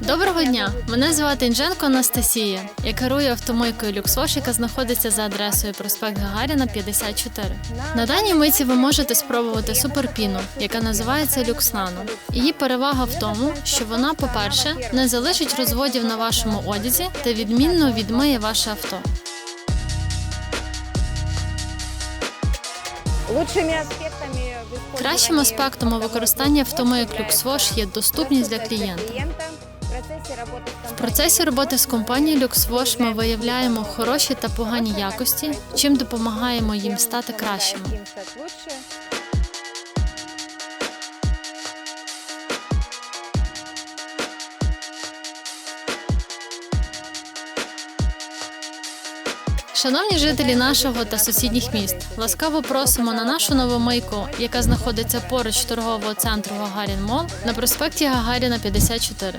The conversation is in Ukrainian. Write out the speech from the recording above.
Доброго дня! Мене звати Інженко Анастасія. Я керую автомийкою Люксош, яка знаходиться за адресою проспект Гагаріна 54. На даній миті ви можете спробувати суперпіну, яка називається Люкснано. Її перевага в тому, що вона, по-перше, не залишить розводів на вашому одязі та відмінно відмиє ваше авто. Лучшими аспектами Кращим аспектом у використанні автомийок Люксвош є доступність для клієнта. В процесі роботи з компанією LuxWash ми виявляємо хороші та погані якості, чим допомагаємо їм стати кращими. Шановні жителі нашого та сусідніх міст, ласкаво просимо на нашу нову мийку, яка знаходиться поруч торгового центру Гагарін Мол на проспекті Гагаріна 54.